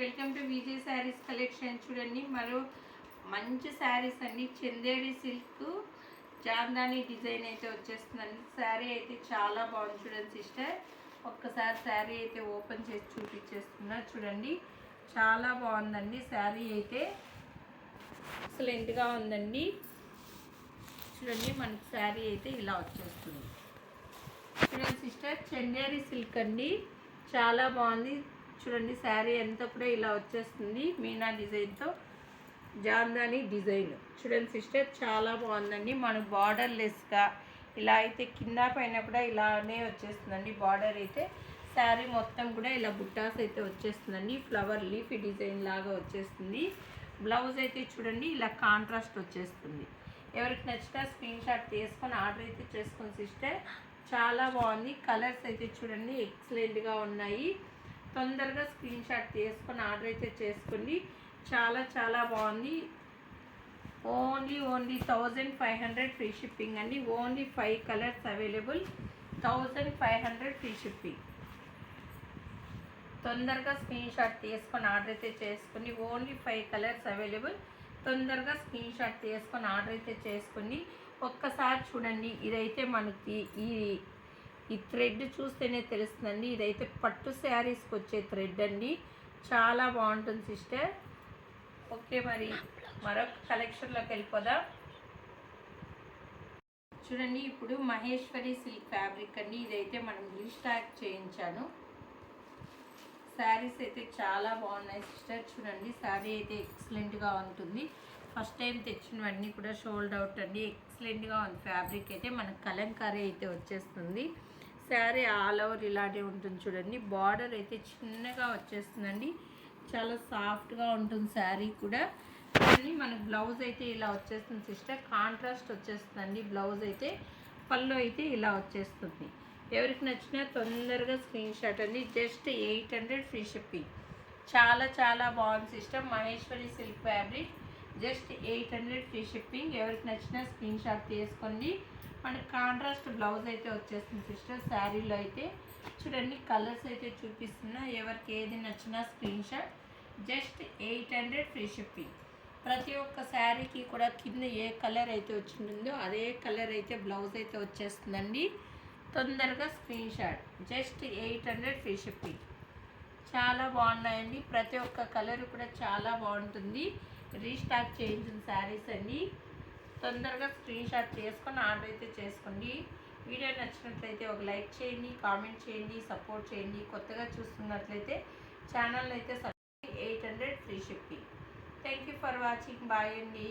Welcome to Vijay saris collection చూడండి మరో మంచి శారీస్ అండి. చందేడి సిల్క్ జాందాని డిజైన్ అయితే వచ్చేస్తుందండి. శారీ అయితే చాలా బాగుంది చూడండి సిస్టర్ ఒక్కసారి శారీ అయితే ఓపెన్ చేసి చూపించేస్తున్నా చూడండి. చాలా బాగుందండి శారీ అయితే. ఎక్సలెంట్గా ఉందండి. చూడండి మనకి శారీ అయితే ఇలా వచ్చేస్తుంది. చూడండి సిస్టర్ చందేరి సిల్క్ అండి. చాలా బాగుంది. చూడండి శారీ ఎంత కూడా ఇలా వచ్చేస్తుంది. మీనా డిజైన్తో. జాందాని డిజైన్. చూడండి సిస్టర్ చాలా బాగుందండి. మనకు బార్డర్ లెస్గా ఇలా అయితే కింద పైన కూడా ఇలానే వచ్చేస్తుందండి. బార్డర్ అయితే శారీ మొత్తం కూడా ఇలా బుట్టాస్ అయితే వచ్చేస్తుందండి. ఫ్లవర్ లీఫ్ డిజైన్ లాగా వచ్చేస్తుంది. బ్లౌజ్ అయితే చూడండి ఇలా కాంట్రాస్ట్ వచ్చేస్తుంది. ఎవరికి నచ్చినా స్క్రీన్ షాట్ తీసుకొని ఆర్డర్ అయితే చేసుకొని సిస్టర్. చాలా బాగుంది. కలర్స్ అయితే చూడండి ఎక్సలెంట్గా ఉన్నాయి. తొందరగా స్క్రీన్ షాట్ తీసుకొని ఆర్డర్ అయితే చేసుకోండి చాలా చాలా బాగుంది. Only only thousand five hundred free shipping అండి. Only five colours available. Thousand five hundred free shipping. తొందరగా స్క్రీన్ షాట్ తీసుకొని ఆర్డర్ అయితే చేసుకుని ఓన్లీ ఫైవ్ కలర్స్ అవైలబుల్. తొందరగా స్క్రీన్ షాట్ తీసుకొని ఆర్డర్ అయితే చేసుకుని ఒక్కసారి చూడండి. ఇదైతే మనకి ఈ ఈ థ్రెడ్ చూస్తేనే తెలుస్తుందండి. ఇదైతే పట్టు శారీస్కి వచ్చే థ్రెడ్ అండి. చాలా బాగుంటుంది సిస్టర్. ఓకే మరి మరొక కలెక్షన్లోకి వెళ్ళిపోదాం. చూడండి ఇప్పుడు మహేశ్వరి సిల్క్ ఫ్యాబ్రిక్ అండి. ఇదైతే మనం రీస్టాక్ చేయించాను. శారీస్ అయితే చాలా బాగున్నాయి సిస్టర్. చూడండి శారీ అయితే ఎక్సలెంట్గా ఉంటుంది. ఫస్ట్ టైం తెచ్చినవన్నీ కూడా షోల్డ్ అవుట్ అండి. ఎక్సలెంట్గా ఉంది ఫ్యాబ్రిక్ అయితే. మనకు కలంకారీ అయితే వచ్చేస్తుంది. శారీ ఆల్ ఓవర్ ఇలాగే ఉంటుంది చూడండి. బార్డర్ అయితే చిన్నగా వచ్చేస్తుందండి. చాలా సాఫ్ట్గా ఉంటుంది శారీ కూడా. చూడండి మనకు బ్లౌజ్ అయితే ఇలా వచ్చేస్తుంది సిస్టర్. కాంట్రాస్ట్ వచ్చేస్తుందండి బ్లౌజ్ అయితే. పళ్ళు అయితే ఇలా వచ్చేస్తుంది. ఎవరికి నచ్చినా తొందరగా స్క్రీన్ షాట్ అండి. Just eight hundred free shipping. చాలా చాలా బాగుంది system Maheshwari silk fabric. Just eight hundred free shipping. ఎవరికి నచ్చినా స్క్రీన్ షాట్ తీసుకోండి. మనకి కాంట్రాస్ట్ బ్లౌజ్ అయితే వచ్చేస్తుంది సిస్టర్ శారీలో అయితే చూడండి కలర్స్ అయితే చూపిస్తున్నా. ఎవరికి ఏది నచ్చినా screenshot just eight hundred free shipping ప్రతి ఒక్క శారీకి కూడా కింద ఏ కలర్ అయితే వచ్చింటుందో అదే కలర్ అయితే బ్లౌజ్ అయితే వచ్చేస్తుందండి. తొందరగా screenshot just eight hundred free shipping చాలా బాగున్నాయండి. ప్రతి ఒక్క కలర్ కూడా చాలా బాగుంటుంది. రీస్టాక్ చేయించిన శారీస్ అండి. తొందరగా స్క్రీన్ షాట్ చేసుకొని ఆర్డర్ అయితే చేసుకోండి. వీడియో నచ్చినట్లయితే ఒక లైక్ చేయండి కామెంట్ చేయండి సపోర్ట్ చేయండి. కొత్తగా చూస్తున్నట్లయితే ఛానల్ అయితే eight hundred free shipping thank you for watching bye అండి.